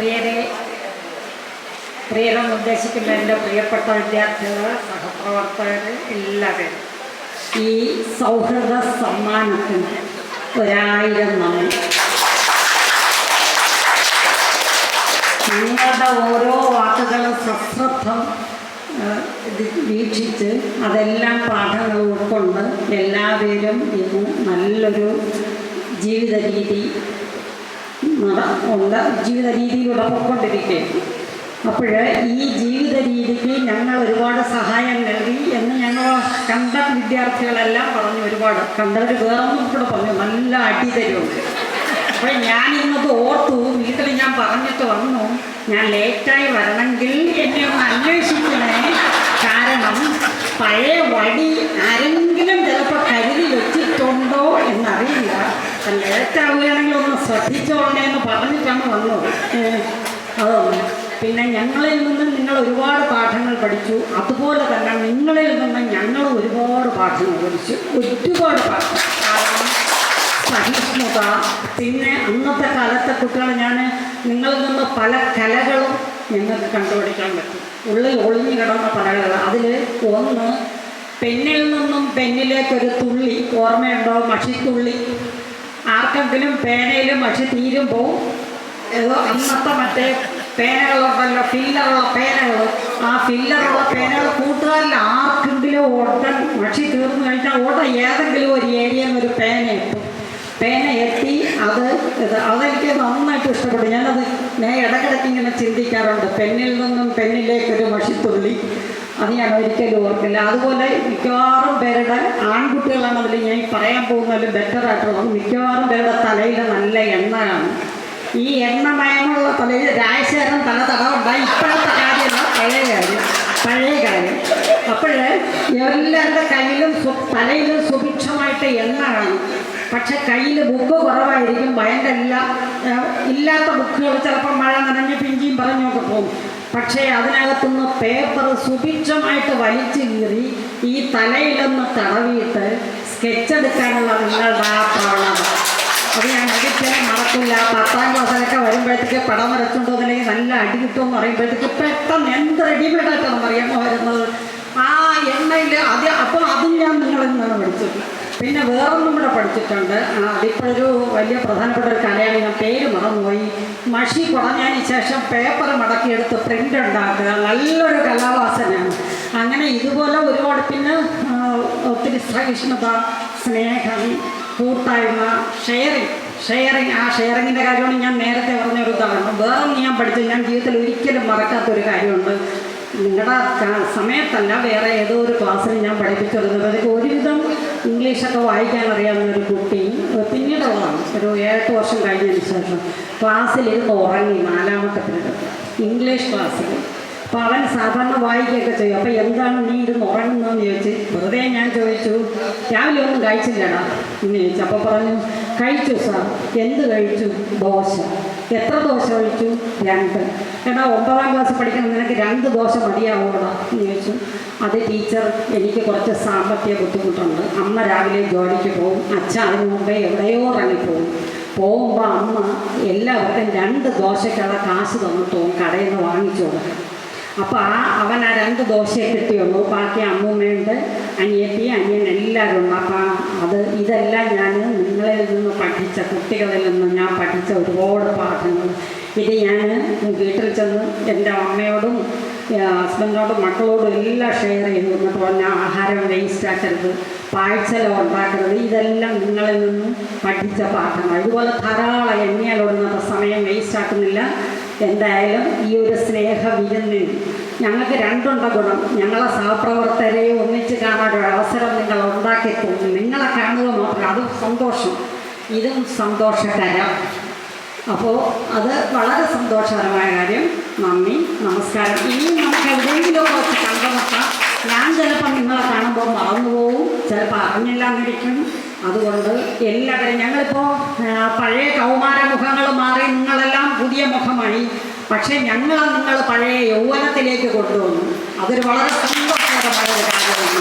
പ്രിയരെ പ്രിയരെന്ന് ഉദ്ദേശിക്കുന്ന എന്റെ പ്രിയപ്പെട്ട വിദ്യാർത്ഥികൾ സഹപ്രവർത്തകർ എല്ലാവരും ഈ സൗഹൃദ സമ്മാനത്തിന് ഒരായിരം നന്ദി. നിങ്ങളുടെ ഓരോ വാക്കുകളും സശ്രദ്ധം വീക്ഷിച്ച് അതെല്ലാം പാഠങ്ങൾ ഉൾക്കൊണ്ട് എല്ലാവരും ഇന്ന് നല്ലൊരു ജീവിത രീതി ഉണ്ട് ജീവിത രീതിയിലൂടെ പോയിക്കൊണ്ടിരിക്കുകയാണ് അപ്പോൾ ഈ ജീവിത രീതിക്ക് ഞങ്ങൾ ഒരുപാട് സഹായം നൽകി എന്ന് ഞങ്ങൾ കണ്ട വിദ്യാർത്ഥികളെല്ലാം പറഞ്ഞു ഒരുപാട്. കണ്ടവർ വേറൊന്നും കൂടെ പറഞ്ഞു. നല്ല അടി അപ്പോൾ ഞാൻ ഇന്നത് ഓർത്തു വീട്ടിൽ ഞാൻ പറഞ്ഞിട്ട് വന്നു ഞാൻ ലേറ്റായി വരണമെങ്കിൽ എന്നെ ഒന്ന് അന്വേഷിക്കണേ. കാരണം പഴയ വടി ആരെങ്കിലും ലേറ്റാവുകയാണെങ്കിൽ ഒന്ന് ശ്രദ്ധിച്ചോളണേ എന്ന് പറഞ്ഞിട്ടാണ് വന്നത്. അതൊന്ന്. പിന്നെ ഞങ്ങളിൽ നിന്ന് നിങ്ങൾ ഒരുപാട് പാഠങ്ങൾ പഠിച്ചു. അതുപോലെ തന്നെ നിങ്ങളിൽ നിന്ന് ഞങ്ങൾ ഒരുപാട് പാഠങ്ങൾ പഠിച്ചു. ഒരുപാട് പാഠം. സഹിഷ്ണുത പിന്നെ അന്നത്തെ കാലത്തെ കുട്ടികൾ ഞാൻ നിങ്ങളിൽ നിന്ന് പല കലകളും ഞങ്ങൾക്ക് കണ്ടുപിടിക്കാൻ പറ്റും. ഉള്ളിൽ ഒളിഞ്ഞു കിടന്ന പല കലകൾ അതിൽ ഒന്ന് പെന്നിൽ നിന്നും പെന്നിലേക്കൊരു തുള്ളി ഓർമ്മയുണ്ടോ? മഷിത്തുള്ളി. ആർക്കെങ്കിലും പേനയിലും മഷി തീരുമ്പോൾ ഏതോ അന്നത്തെ മറ്റേ പേനകളുണ്ടല്ലോ ഫില്ലറുള്ള പേനകൾ ആ ഫില്ലറുള്ള പേനകൾ കൂട്ടുകാരിൽ ആർക്കെങ്കിലും ഉടൻ മഷി തീർന്നു കഴിഞ്ഞാൽ ഉടൻ ഏതെങ്കിലും ഒരു ഏരിയയിൽ ഒരു പേന എത്തും. പേന എത്തി അത് ഇത് അതെനിക്ക് നന്നായിട്ട് ഇഷ്ടപ്പെട്ടു. ഞാനത് ഞാൻ ഇടയ്ക്കിടയ്ക്ക് ഇങ്ങനെ ചിന്തിക്കാറുണ്ട്. പെന്നിൽ നിന്നും പെന്നിലേക്കൊരു മഷിത്തുള്ളി അത് ഞാൻ ഒരിക്കലും ഓർക്കില്ല. അതുപോലെ മിക്കവാറും പേരുടെ ആൺകുട്ടികളാണ് അതിൽ ഞാൻ പറയാൻ പോകുന്നതിൽ ബെറ്റർ ആയിട്ടുള്ളത്. മിക്കവാറും പേരുടെ തലയിൽ നല്ല എണ്ണയാണ്. ഈ എണ്ണമയമുള്ള തലയിൽ രാജശേഖരൻ തല തടവുണ്ടായി. ഇപ്പോഴത്തെ കാര്യമല്ല പഴയ കാര്യം. പഴയ കാര്യം. അപ്പോഴേ എല്ലാവരുടെ കയ്യിലും തലയിലും സുഭിക്ഷമായിട്ട് എണ്ണ കാണും പക്ഷെ കയ്യിൽ ബുക്ക് കുറവായിരിക്കും. ഭയങ്കര ഇല്ല ഇല്ലാത്ത ബുക്കുകൾ ചിലപ്പോൾ മഴ നനഞ്ഞ് പിഞ്ചിയും പറഞ്ഞൊക്കെ പോകും. പക്ഷേ അതിനകത്തുനിന്ന് പേപ്പർ സുഭിക്ഷമായിട്ട് വലിച്ചു കീറി ഈ തലയിലൊന്ന് തടവിയിട്ട് സ്കെച്ച് എടുക്കാനുള്ള നിങ്ങളുടെ ആ പ്രവണത അത് ഞാൻ ഒരിക്കലും മറക്കില്ല. പത്താം ക്ലാസ്സിലൊക്കെ വരുമ്പോഴത്തേക്ക് പടം വരച്ചുണ്ടോ അല്ലെങ്കിൽ നല്ല അടി കിട്ടുമെന്ന് പറയുമ്പോഴത്തേക്ക് പെട്ടെന്ന് എന്ത് റെഡിമെയ്ഡായിട്ടാണ് അറിയാമോ വരുന്നത്? ആ എണ്ണയിൽ അത് അപ്പോൾ അതും ഞാൻ നിങ്ങളിൽ നിന്നാണ് പിന്നെ വേറൊന്നും കൂടെ പഠിച്ചിട്ടുണ്ട്. അതിപ്പോഴൊരു വലിയ പ്രധാനപ്പെട്ട ഒരു കലയാണ്. ഞാൻ പേര് മറന്നുപോയി. മഷി കുറഞ്ഞതിന് ശേഷം പേപ്പർ മടക്കിയെടുത്ത് പ്രിന്റ് ഉണ്ടാക്കുക. നല്ലൊരു കലാവാസനയാണ് അങ്ങനെ ഇതുപോലെ ഒരുപാട് പിന്നെ ഒത്തിരി സഹിഷ്ണുത സ്നേഹം കൂട്ടായ്മ ഷെയറിങ് ഷെയറിങ് ആ ഷെയറിങ്ങിന്റെ കാര്യമാണ് ഞാൻ നേരത്തെ പറഞ്ഞ ഒരു ഉദാഹരണം. വേറൊന്നും ഞാൻ പഠിച്ചത് ഞാൻ ജീവിതത്തിൽ ഒരിക്കലും മറക്കാത്തൊരു കാര്യമുണ്ട്. നിങ്ങളുടെ സമയത്തല്ല വേറെ ഏതോ ഒരു ക്ലാസ്സിൽ ഞാൻ പഠിപ്പിച്ചിരുന്നത് അതൊക്കെ ഒരുവിധം ഇംഗ്ലീഷൊക്കെ വായിക്കാൻ അറിയാവുന്ന ഒരു കുട്ടി പിന്നീടുള്ളതാണ് ഒരു ഏഴെട്ട് വർഷം കഴിഞ്ഞതിന് ശേഷം ക്ലാസ്സിലിരുന്ന് ഉറങ്ങി നാലാമത്തെ ഇംഗ്ലീഷ് ക്ലാസ്സിൽ അപ്പോൾ അവൻ സാധാരണ വായിക്കുകയൊക്കെ ചെയ്യും. അപ്പോൾ എന്താണ് നീ ഇരുന്ന് ഉറങ്ങുന്നതെന്ന് ചോദിച്ച് വെറുതെ ഞാൻ ചോദിച്ചു. രാവിലെ ഒന്നും കഴിച്ചില്ലടാ. എന്ന് ചോദിച്ചു. അപ്പോൾ പറഞ്ഞു കഴിച്ചു സാർ. എന്ത് കഴിച്ചു? ദോശ. എത്ര ദോശ കഴിച്ചു? രണ്ട്. എടാ ഒമ്പതാം ക്ലാസ് പഠിക്കണം നിനക്ക് രണ്ട് ദോശ മതിയാവൂടാ എന്ന് ചോദിച്ചു. അത് ടീച്ചർ എനിക്ക് കുറച്ച് സാമ്പത്തിക ബുദ്ധിമുട്ടുണ്ട്. അമ്മ രാവിലെ ജോലിക്ക് പോകും. അച്ഛൻ അതിന് മുമ്പേ എവിടെയോ ഇറങ്ങിപ്പോകും. പോകുമ്പോൾ അമ്മ എല്ലാവർക്കും രണ്ട് ദോശയ്ക്കുള്ള കാശ് തന്നിട്ടോ കടയിൽ നിന്ന് വാങ്ങിച്ചു കൊടുക്കും. അപ്പോൾ ആ അവൻ ആ രണ്ട് ദോശയെ കിട്ടിയുള്ളൂ ബാക്കി അമ്മൂമ്മയുണ്ട് അനിയത്തി അനിയൻ എല്ലാവരും ഉണ്ട്. അപ്പം അത് ഇതെല്ലാം ഞാൻ നിങ്ങളിൽ നിന്ന് പഠിച്ച കുട്ടികളിൽ നിന്ന് ഞാൻ പഠിച്ച ഒരുപാട് പാഠങ്ങൾ. ഇത് ഞാൻ വീട്ടിൽ ചെന്ന് എന്റെ അമ്മയോടും ഹസ്ബൻഡിനോടും മക്കളോടും എല്ലാം ഷെയർ ചെയ്തു. എന്നിട്ട് പറഞ്ഞ ആഹാരം വേസ്റ്റ് ആക്കരുത് പാഴ്ചലം ഉണ്ടാക്കരുത്. ഇതെല്ലാം നിങ്ങളിൽ നിന്നും പഠിച്ച പാഠങ്ങൾ. ഇതുപോലെ ധാരാളം എണ്ണിയാലൊടുങ്ങാത്ത സമയം വേസ്റ്റ് ആക്കുന്നില്ല. എന്തായാലും ഈ ഒരു സ്നേഹ വിരുന്നിൽ ഞങ്ങൾക്ക് രണ്ടുണ്ട ഗുണം. ഞങ്ങളെ സഹപ്രവർത്തകരെ ഒന്നിച്ച് കാണാനൊരു അവസരം നിങ്ങൾ ഉണ്ടാക്കി തന്നു. നിങ്ങളെ കാണുക മാത്രം അതും സന്തോഷം. ഇതും സന്തോഷകരം. അപ്പോൾ അത് വളരെ സന്തോഷകരമായ കാര്യം. നന്ദി നമസ്കാരം. ഇനി നമുക്ക് എവിടെയെങ്കിലുമൊക്കെ വെച്ച് കണ്ടുനോക്കാം ഞാൻ ചിലപ്പോൾ നിങ്ങളെ കാണുമ്പോൾ മറന്നു പോവും ചിലപ്പോൾ അറിഞ്ഞില്ലാന്നിരിക്കും. അതുകൊണ്ട് എല്ലാവരും ഞങ്ങളിപ്പോൾ പഴയ കൗമാര മുഖങ്ങൾ മാറി മുഖമായി പക്ഷേ ഞങ്ങളെ നിങ്ങൾ പഴയ യൗവനത്തിലേക്ക് കൊണ്ടുവന്നു. അതൊരു വളരെ സന്തോഷകരമായ ഒരു കാര്യമാണ്.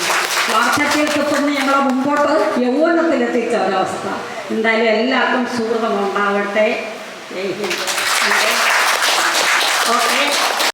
വാർദ്ധക്യത്വത്തിന് ഞങ്ങളെ മുമ്പോട്ട് യൗവനത്തിലെത്തിച്ച ഒരവസ്ഥ എന്തായാലും എല്ലാവർക്കും സുഹൃതമുണ്ടാവട്ടെ ഓക്കെ.